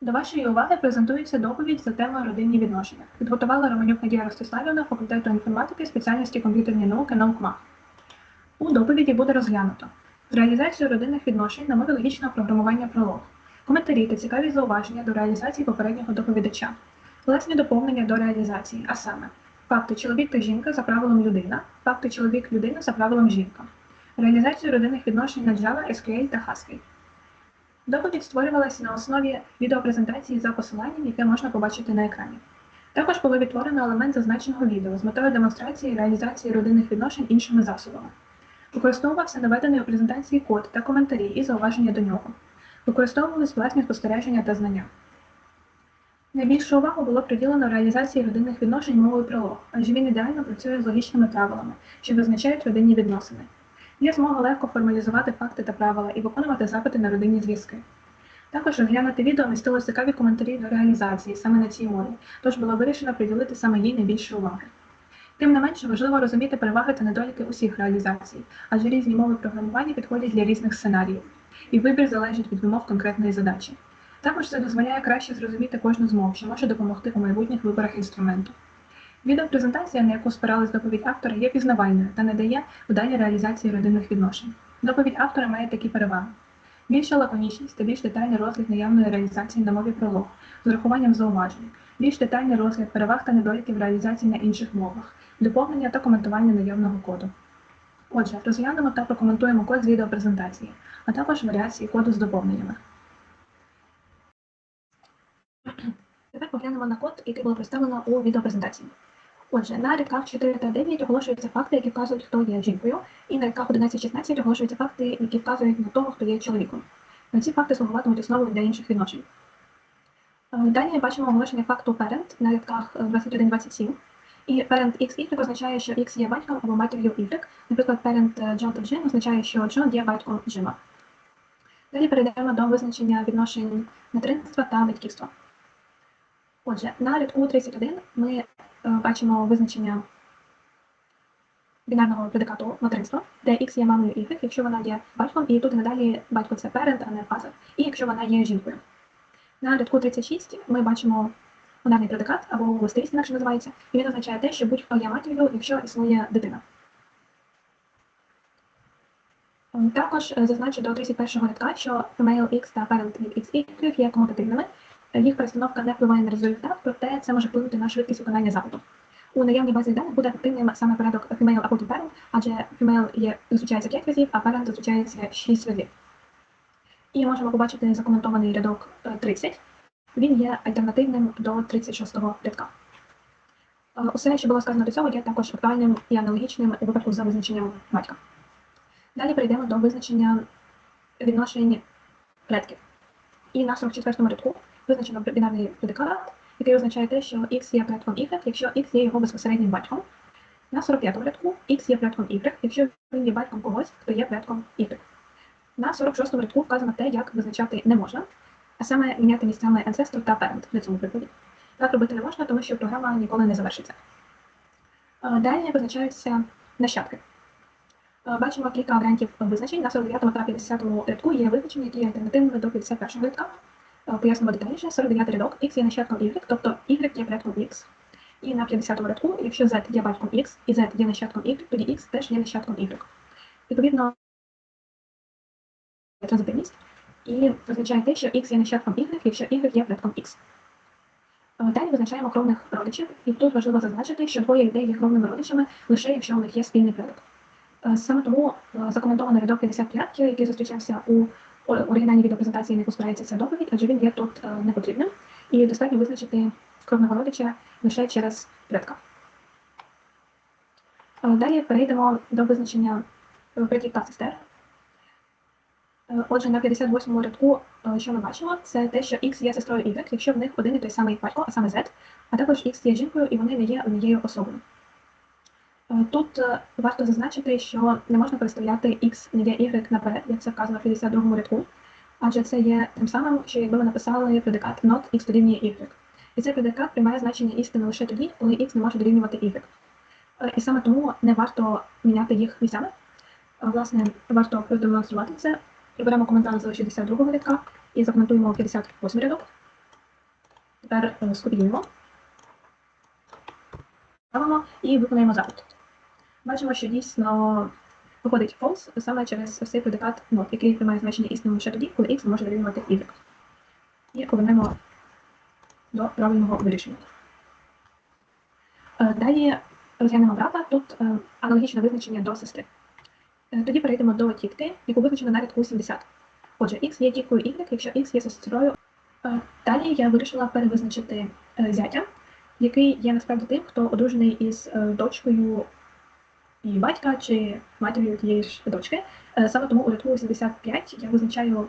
До вашої уваги презентується доповідь за темою родинні відношення. Підготувала Романюк Надія Ростиславівна факультету інформатики спеціальності комп'ютерні науки НАУКМА. У доповіді буде розглянуто реалізацію родинних відношень на мові логічного програмування пролог, коментарі та цікаві зауваження до реалізації попереднього доповідача, власні доповнення до реалізації, а саме факти чоловік та жінка за правилом людина, факти чоловік-людина за правилом жінка, реалізацію родинних відношень на Java, SQL та Haskell. Доповідь створювалася на основі відеопрезентації за посиланням, яке можна побачити на екрані. Також було відтворено елемент зазначеного відео з метою демонстрації і реалізації родинних відношень іншими засобами. Використовувався наведений у презентації код та коментарі і зауваження до нього. Використовувались власні спостереження та знання. Найбільшу увагу було приділено реалізації родинних відношень мовою пролог, адже він ідеально працює з логічними правилами, що визначають родинні відносини. Є змога легко формалізувати факти та правила і виконувати запити на родинні зв'язки. Також розглянути відео містило цікаві коментарі до реалізації саме на цій мові, тож було вирішено приділити саме їй найбільше уваги. Тим не менше, важливо розуміти переваги та недоліки усіх реалізацій, адже різні мови програмування підходять для різних сценаріїв, і вибір залежить від вимог конкретної задачі. Також це дозволяє краще зрозуміти кожну з мов, що може допомогти у майбутніх виборах інструменту. Відеопрезентація, на яку спиралась доповідь автора, є пізнавальною та не дає вдалі реалізації родинних відношень. Доповідь автора має такі переваги: більша лаконічність та більш детальний розгляд наявної реалізації на мові пролог з урахуванням зауважень, більш детальний розгляд переваг та недоліків реалізації на інших мовах, доповнення та коментування наявного коду. Отже, розглянемо та прокоментуємо код з відеопрезентації, а також варіації коду з доповненнями. Тепер поглянемо на код, який було представлено у відеопрезентації. Отже, на рядках 4 та 9 оголошуються факти, які вказують, хто є жінкою, і на рядках 11-16 оголошуються факти, які вказують на того, хто є чоловіком. Ці факти слугуватимуть основою для інших відношень. Е, Далі бачимо оголошення факту parent на рядках 21-27. І parent XY означає, що X є батьком або матір'ю Y. Наприклад, parent John та Jim означає, що Джон є батьком Джима. Далі перейдемо до визначення відношень материнства та батьківства. Отже, на рядку 31 ми е, бачимо визначення бінарного предикату материнства, де X є мамою Y, якщо вона є батьком, і тут і надалі батько це parent, а не father, і якщо вона є жінкою. На рядку 36 ми бачимо бінарний предикат або властивість, інакше називається, і він означає те, що будь-хто є матір'ю, якщо існує дитина. Також е, зазначу до 31 рядка, що female X та parent від XY є комутативними. Е, Їх перестановка не впливає на результат, проте це може вплинути на швидкість виконання запиту. У наявній базі даних буде активним саме порядок female, а потім parent, адже female є, зустрічається 5 разів, а parent зустрічається 6 разів. І можемо побачити закоментований рядок е, 30. Він є альтернативним до 36-го рядка. Е, Усе, що було сказано до цього, є також актуальним і аналогічним у випадку за визначенням батька. Далі перейдемо до визначення відношень предків. І на 44-му рядку визначено бінарний предикат, який означає те, що x є предком y, якщо x є його безпосереднім батьком. На 45-му рядку x є предком y, якщо він є батьком когось, хто є предком y. На 46-му рядку вказано те, як визначати не можна, а саме міняти місцями ancestor та parent на цьому прикладі. Так робити не можна, тому що програма ніколи не завершиться. Е, Далі визначаються нащадки. Е, Бачимо кілька варіантів визначень. На 49 та 50 рядку є визначення, які є альтернативними до 51 рядка. Е, Пояснимо детальніше. 49 рядок x є нащадком y, тобто y є предком x. І на 50 рядку, якщо z є батьком x і z є нащадком y, тоді x теж є нащадком y. Відповідно, транзитивність і означає те, що x є нащадком y, якщо y є предком x. Е, Далі визначаємо кровних родичів, і тут важливо зазначити, що двоє людей є кровними родичами лише якщо у них є спільний предок. Е, Саме тому закоментований рядок 55, який зустрічався у оригінальній відеопрезентації, не поспирається ця доповідь, адже він є тут е, непотрібним, і достатньо визначити кровного родича лише через предка. Е, Далі перейдемо до визначення братів та сестер. Е, Отже, на 58-му рядку, що ми бачимо, це те, що X є сестрою Y, якщо в них один і той самий батько, а саме Z, а також X є жінкою і вони не є однією особою. Е, Тут е, варто зазначити, що не можна переставляти X не є Y наперед, як це вказано в 52 рядку, адже це є тим самим, що якби ви написали предикат not X дорівнює Y. І цей предикат приймає значення істини лише тоді, коли X не може дорівнювати Y. Е, І саме тому не варто міняти їх місцями. Власне, варто продемонструвати це. Приберемо коментар з 62-го рядка і закоментуємо 58 рядок. Тепер скопіюємо, і виконуємо запит. Бачимо, що дійсно виходить false саме через цей предикат not, який приймає значення істину лише тоді, коли x може дорівнювати y. І повернемо до правильного вирішення. Е, Далі розглянемо брата. Тут е, аналогічне визначення до сестри. Е, Тоді перейдемо до тітки, яку визначено на рядку 70. Отже, x є тіткою y, якщо x є сестрою. Далі я вирішила перевизначити зятя, який є насправді тим, хто одружений із дочкою її батька чи матір'ю тієї ж дочки. Е, Саме тому у рядку 85 я визначаю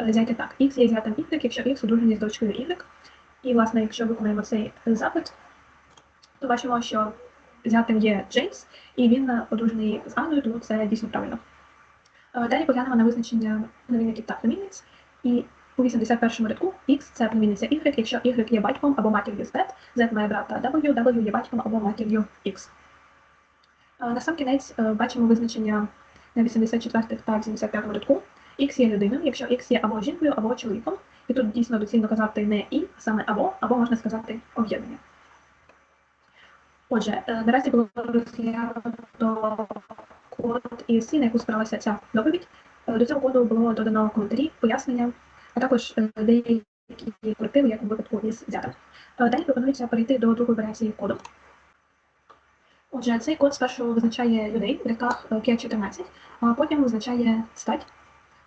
е, зятя так. X є зятем Y, якщо X одружений з дочкою Y. І, власне, якщо виконаємо цей е, запит, то бачимо, що зятем є Джеймс, і він одружений з Анною, тому це дійсно правильно. Далі поглянемо на визначення племінників та племінниць. І у 81 рядку X це племінниця Y, якщо Y є батьком або матір'ю Z, Z має брата W, W є батьком або матір'ю X. На сам кінець е, бачимо визначення на 84 та 85 рядку. X є людиною, якщо X є або жінкою, або чоловіком. І тут дійсно доцільно казати не і, а саме або, або можна сказати об'єднання. Отже, е, наразі було розглянуто код ESC, на яку спиралася ця доповідь. Е, До цього коду було додано коментарі, пояснення, а також деякі корективи, як у випадку із зятем. Е, Далі пропонується перейти до другої варіації коду. Отже, цей код спершу визначає людей в рядках е, 5-14, а потім визначає стать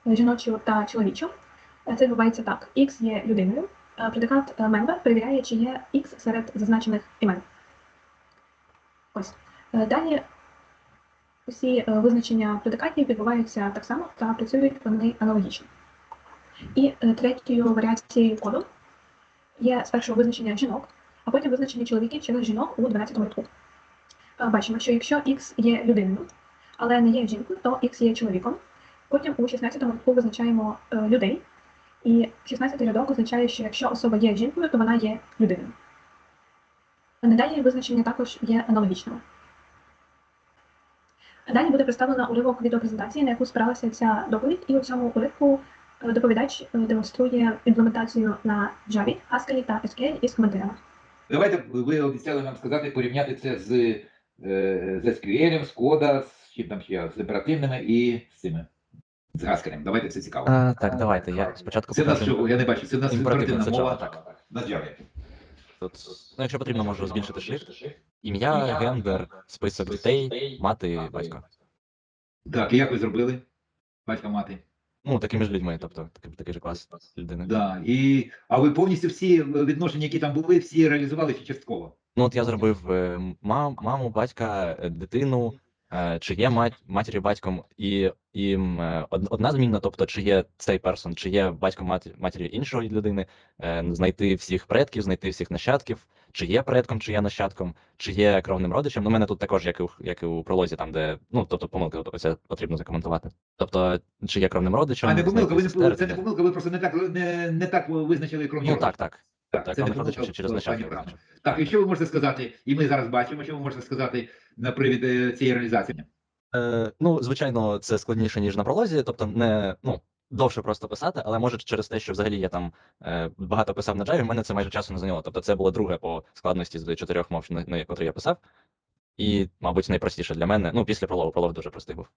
е, жіночу та чоловічу. Е, Це відбувається так: X є людиною, е, предикат е, member перевіряє, чи є X серед зазначених імен. Ось. Е, Далі усі е, визначення предикатів відбуваються так само та працюють вони аналогічно. І е, третьою варіацією коду є спершу визначення жінок, а потім визначення чоловіків через жінок у 12 рядку. Бачимо, що якщо X є людиною, але не є жінкою, то X є чоловіком. Потім у 16 рядку визначаємо е, людей, і 16 рядок означає, що якщо особа є жінкою, то вона є людиною. Надалі визначення також є аналогічними. Далі буде представлено уривок відеопрезентації, на яку спиралася ця доповідь, і у цьому уривку е, доповідач е, демонструє імплементацію на Java, Haskell та SQL із коментарями. Давайте ви обіцяли нам сказати, порівняти це з, з SQL, з кода, з чим там ще, з оперативними і з цими. З Haskell. Давайте це цікаво. А, так, давайте. Я спочатку Це в нас що, я не бачу, це в нас імперативна мова. Так. На Java. Тут, ну, якщо потрібно, можу збільшити шрифт. Ім'я, гендер, список дітей, мати, батько. Так, і як ви зробили? Батька мати. Ну, такими ж людьми, тобто такий, такий же клас людини. Да. І, а ви повністю всі відношення, які там були, всі реалізували чи частково? Ну, от я зробив е, мам, маму, батька, е, дитину, е, чи є мать, матір'ю батьком, і, і одна змінна, тобто, чи є цей персон, чи є батьком матір, матір'ю іншої людини, знайти всіх предків, знайти всіх нащадків, чи є предком, чи є нащадком, чи є кровним родичем. Ну, у мене тут також, як і у, як і у пролозі, там, де, ну, тобто помилки, тобто, це потрібно закоментувати. Тобто, чи є кровним родичем, А не помилка, ви це не помилка, ви просто не так не, не так визначили кровні Ну, родичі. так, так. Так, Так, це не кровних через визначив. Так, і що ви можете сказати, і ми зараз бачимо, що ви можете сказати на привід е, цієї реалізації? Е, ну, звичайно, це складніше, ніж на пролозі, тобто не ну, довше просто писати, але може через те, що взагалі я там е, багато писав на Java, в мене це майже часу не зайняло. Тобто це було друге по складності з чотирьох мов, на, на котрі я писав. І, мабуть, найпростіше для мене. Ну, після прологу, пролог дуже простий був.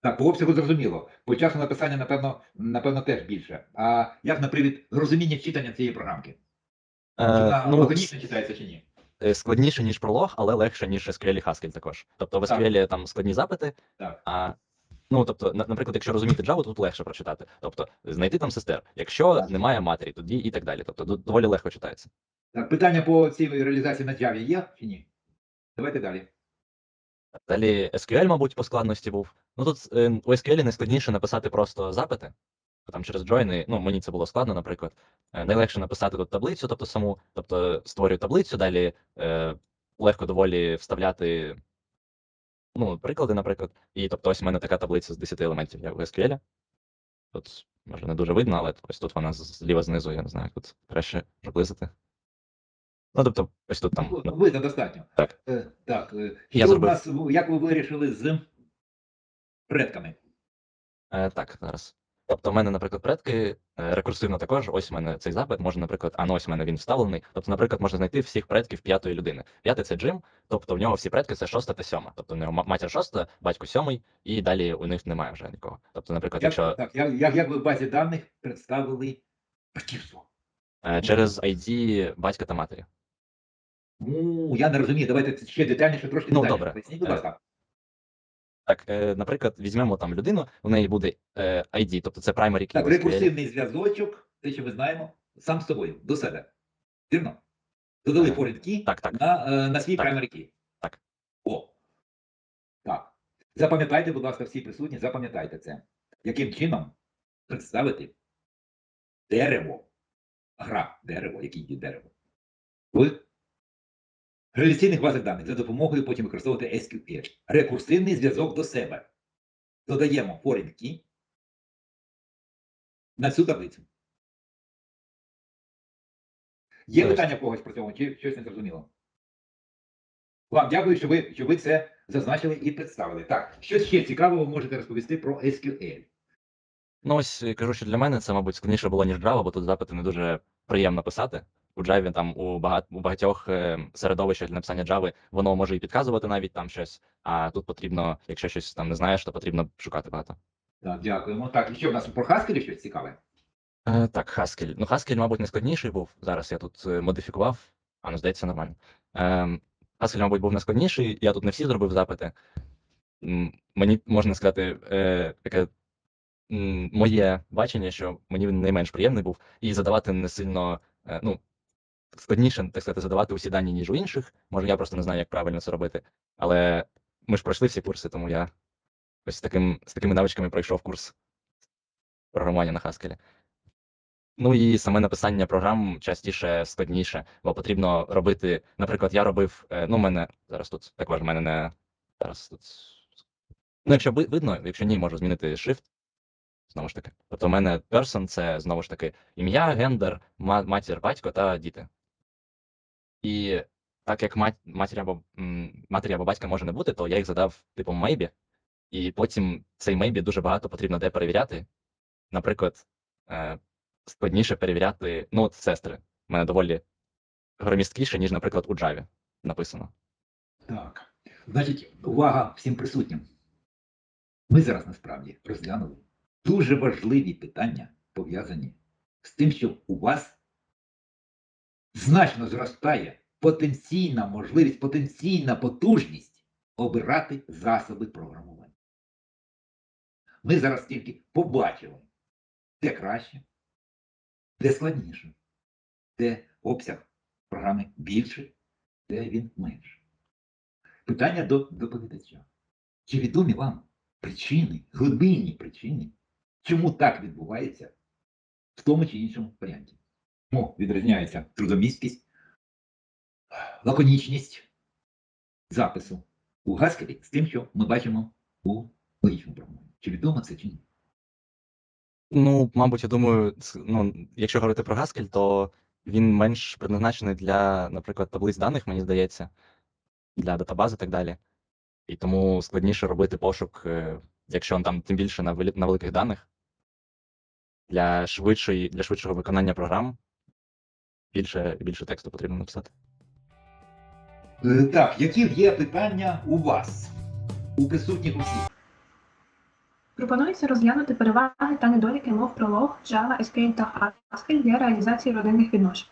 Так, по обсягу зрозуміло. По часу написання, напевно, напевно, теж більше. А як на привід розуміння читання цієї програмки? Чи Е, вона ну, лаконічно читається чи ні? е, складніше, ніж пролог, але легше, ніж SQL і Haskell також. Тобто в Так. SQL там складні запити, Так. а ну, тобто, наприклад, якщо розуміти Java, тут легше прочитати. Тобто, знайти там сестер. Якщо Так. немає матері, тоді і так далі. Тобто, доволі легко читається. Так, питання по цій реалізації на Java є чи ні? Давайте далі. Далі SQL, мабуть, по складності був. Ну тут е, у SQL найскладніше написати просто запити. Там через join, ну мені це було складно, наприклад. Е, Найлегше написати тут таблицю, тобто саму, тобто створюю таблицю, далі е, легко доволі вставляти ну, приклади, наприклад. І тобто ось у мене така таблиця з 10 елементів як в SQL. Тут може не дуже видно, але ось тут вона зліва знизу, я не знаю, тут краще приблизити. Ну, тобто, ось тут там. Ну, ну, Видно достатньо. Так. Е, так. е, Я Що у зробив. нас, як ви вирішили з предками? Е, так, зараз. Тобто, в мене, наприклад, предки е, рекурсивно також. Ось у мене цей запит, може, наприклад, а ну ось у мене він вставлений. Тобто, наприклад, можна знайти всіх предків п'ятої людини. П'ятий це Джим, тобто в нього всі предки це шоста та сьома. Тобто в нього матір шоста, батько сьомий, і далі у них немає вже нікого. Тобто, наприклад, Як, якщо так, як, як, як ви в базі даних представили батьківство? е, через ID батька та матері. Ну, я не розумію, давайте ще детальніше, трошки Ну, добре. Поясніть, будь ласка. Так, е, наприклад, візьмемо там людину, у неї буде е, ID, тобто це primary key. Так, рекурсивний зв'язочок, те, що ми знаємо, сам з собою, до себе. Вірно? Додали foreign key Так, так. на, е, на свій Так. primary key. Так. О. Так. Запам'ятайте, будь ласка, всі присутні, запам'ятайте це. Яким чином представити дерево, гра, дерево, який є дерево, в реляційних базах даних за допомогою потім використовувати SQL. Рекурсивний зв'язок до себе. Додаємо foreign key на цю таблицю. Є питання когось про цього, чи щось не зрозуміло? Вам дякую, що ви, що ви це зазначили і представили. Так, що ще цікавого можете розповісти про SQL? Ну, ось кажу, що для мене це, мабуть, складніше було, ніж Java, бо тут запити не дуже приємно писати. У Java там у багат, у багатьох е, середовищах для написання Java воно може і підказувати навіть там щось, а тут потрібно, якщо щось там не знаєш, то потрібно шукати багато. Так, дякуємо. Так, і що в нас про Haskell щось цікаве? Е, так, Haskell. Ну, Haskell, мабуть, найскладніший був. Зараз я тут е, модифікував, а ну, здається, нормально. Е, Haskell, мабуть, був найскладніший. Я тут не всі зробив запити. Мені можна сказати, е, таке моє бачення, що мені він найменш приємний був, і задавати не сильно, е, ну, складніше, так сказати, задавати усі дані, ніж у інших. Може, я просто не знаю, як правильно це робити. Але ми ж пройшли всі курси, тому я ось з таким, з такими навичками пройшов курс програмування на Haskell. Ну і саме написання програм частіше складніше, бо потрібно робити. Наприклад, я робив. е, Ну, у мене зараз тут також в мене не зараз тут. Ну, якщо видно, якщо ні, можу змінити shift. Знову ж таки. Тобто, у мене person це знову ж таки ім'я, гендер, матір, батько та діти. І так як мать, матір або матері або батька може не бути, то я їх задав типом maybe, і потім цей maybe дуже багато потрібно де перевіряти. Наприклад, е, складніше перевіряти, ну, от сестри. У мене доволі громісткіше, ніж, наприклад, у Java написано. Так. Значить, увага всім присутнім. Ми зараз насправді розглянули дуже важливі питання, пов'язані з тим, що у вас значно зростає потенційна можливість, потенційна потужність обирати засоби програмування. Ми зараз тільки побачили, де краще, де складніше, де обсяг програми більший, де він менший. Питання до доповідача. Чи відомі вам причини, глибинні причини, чому так відбувається в тому чи іншому варіанті? Чому відрізняється трудомісткість, лаконічність запису у Haskell з тим, що ми бачимо у логічному програмуванні? Чи відомо це чи ні? Ну, мабуть, я думаю, ну, якщо говорити про Haskell, то він менш предназначений для, наприклад, таблиць даних, мені здається, для датабази і так далі. І тому складніше робити пошук, е, якщо там тим більше на великих даних. Для швидшої, для швидшого виконання програм більше, більше тексту потрібно написати. Е, Так, які є питання у вас, у присутніх усіх? Пропонується розглянути переваги та недоліки мов пролог, Java, SQL та Haskell для реалізації родинних відношень.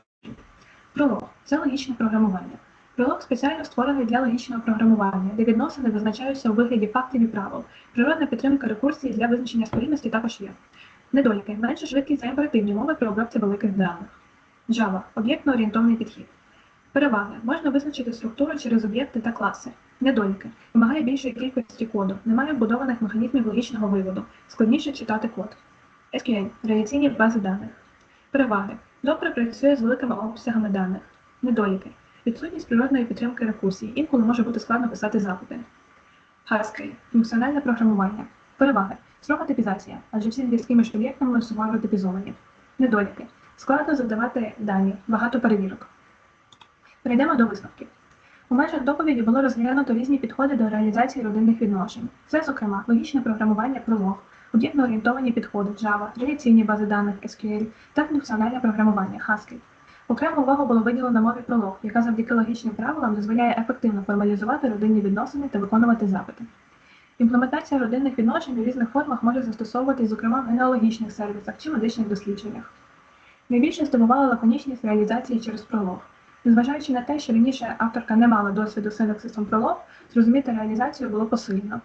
Пролог це логічне програмування. Пролог спеціально створений для логічного програмування, де відносини визначаються у вигляді фактів і правил. Природна підтримка рекурсії для визначення спорідності також є. Недоліки менша швидкість та імперативні мови при обробці великих даних. Java об'єктно орієнтовний підхід. Переваги можна визначити структуру через об'єкти та класи. Недоліки вимагає більшої кількості коду, немає вбудованих механізмів логічного виводу, складніше читати код. SQL реляційні бази даних. Переваги. Добре працює з великими обсягами даних. Недоліки. Відсутність природної підтримки рекурсії. Інколи може бути складно писати запити. Haskell функціональне програмування. Переваги. Строга типізація, адже всі зв'язки між об'єктами суворо типізовані. Недоліки. Складно завдавати дані, багато перевірок. Перейдемо до висновків. У межах доповіді було розглянуто різні підходи до реалізації родинних відношень. Це, зокрема, логічне програмування пролог, об'єктно-орієнтовані підходи Java, реляційні бази даних SQL та функціональне програмування Haskell. Окрему увагу було виділено мові пролог, яка завдяки логічним правилам дозволяє ефективно формалізувати родинні відносини та виконувати запити. Імплементація родинних відношень у різних формах може застосовуватись, зокрема, в генеалогічних сервісах чи медичних дослідженнях. Найбільше здивувала лаконічність реалізації через пролог. Незважаючи на те, що раніше авторка не мала досвіду з синтаксисом пролог, зрозуміти реалізацію було посильно.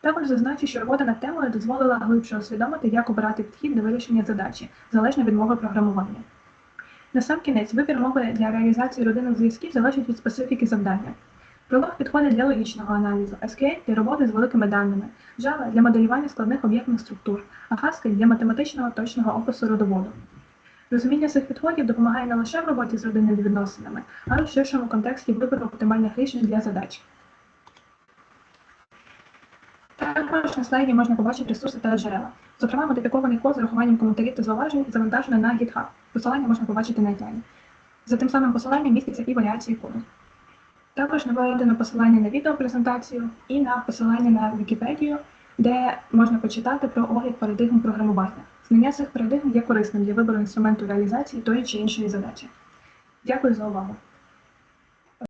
Також зазначу, що робота над темою дозволила глибше усвідомити, як обирати підхід до вирішення задачі, залежно від мови програмування. Насамкінець, вибір мови для реалізації родинних зв'язків залежить від специфіки завдання. Пролог підходить для логічного аналізу, SQL для роботи з великими даними, Java для моделювання складних об'єктних структур, а Haskell для математичного точного опису родоводу. Розуміння цих підходів допомагає не лише в роботі з родинними відносинами, а й в ширшому контексті вибору оптимальних рішень для задач. Також на слайді можна побачити ресурси та джерела. Зокрема, модифікований код з урахуванням коментарів та зауважень завантажено на GitHub. Посилання можна побачити на екрані. За тим самим посиланням містяться і варіації коду. Також наведено посилання на відеопрезентацію і на посилання на Вікіпедію, де можна почитати про огляд парадигм програмування. Знання цих парадигм є корисним для вибору інструменту реалізації тої чи іншої задачі. Дякую за увагу.